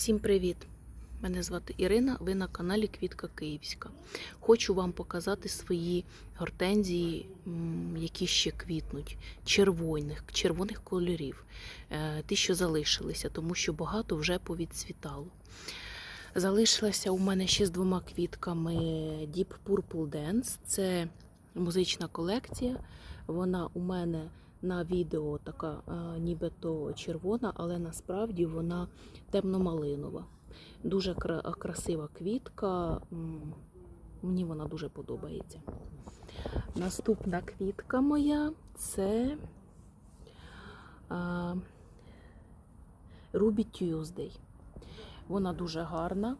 Всім привіт! Мене звати Ірина, ви на каналі Квітка Київська. Хочу вам показати свої гортензії, які ще квітнуть, червоних, червоних кольорів, е, ті, що залишилися, тому що багато вже повідцвітало. Залишилася у мене ще з двома квітками Deep Purple Dance. Це музична колекція. Вона у мене на відео така е, нібито червона, але насправді вона темно-малинова. Дуже красива квітка. Мені вона дуже подобається. Наступна квітка моя це Ruby Tuesday. Вона дуже гарна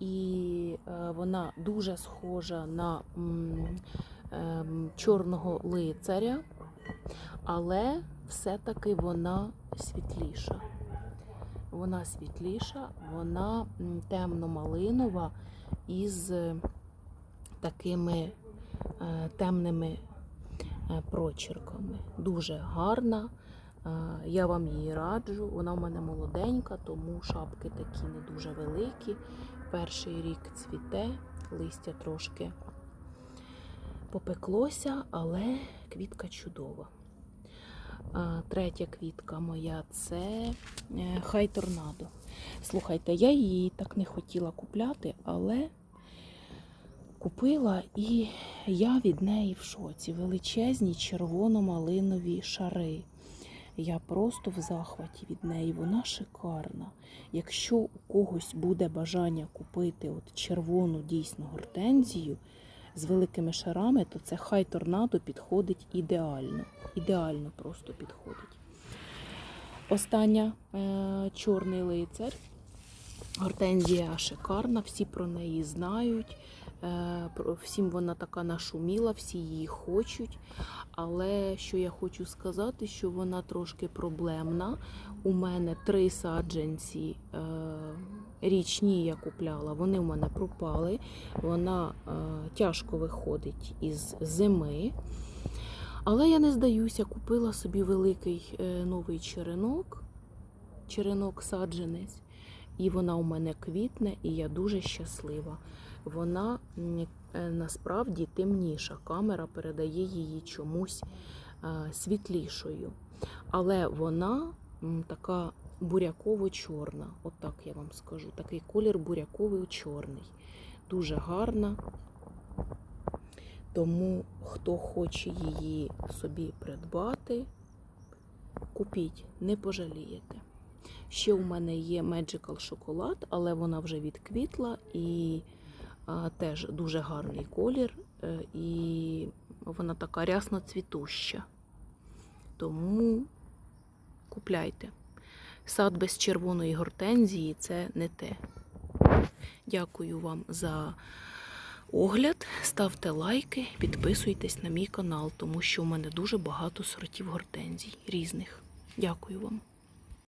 і е, вона дуже схожа на ем, чорного лицаря, але все-таки вона світліша. Вона світліша, вона темно-малинова із е, такими е, темними е, прочерками. Дуже гарна. Я вам її раджу. Вона в мене молоденька, тому шапки такі не дуже великі. Перший рік цвіте, листя трошки попеклося, але квітка чудова. Третя квітка моя це е, хай торнадо. Слухайте, я її так не хотіла купляти, але купила і я від неї в шоці. Величезні червоно-малинові шари. Я просто в захваті від неї. Вона шикарна. Якщо у когось буде бажання купити от червону дійсно гортензію з великими шарами, то це хай торнадо підходить ідеально. Ідеально просто підходить. Остання е, чорний лицар. Гортензія шикарна, всі про неї знають. Е, всім вона така нашуміла, всі її хочуть. Але що я хочу сказати, що вона трошки проблемна. У мене три саджанці е, річні я купляла, вони в мене пропали. Вона е, тяжко виходить із зими. Але я не здаюся, купила собі великий е, новий черенок, черенок саджанець, і вона у мене квітне, і я дуже щаслива. Вона е, насправді темніша. Камера передає її чомусь е, світлішою. Але вона така буряково-чорна, отак я вам скажу. Такий колір буряковий-чорний. Дуже гарна. Тому хто хоче її собі придбати, купіть, не пожалієте. Ще у мене є Magical шоколад, але вона вже відквітла і а, теж дуже гарний колір, е, і вона така рясно цвітуща. Тому купляйте. Сад без червоної гортензії це не те. Дякую вам за огляд. Ставте лайки, підписуйтесь на мій канал, тому що у мене дуже багато сортів гортензій різних. Дякую вам.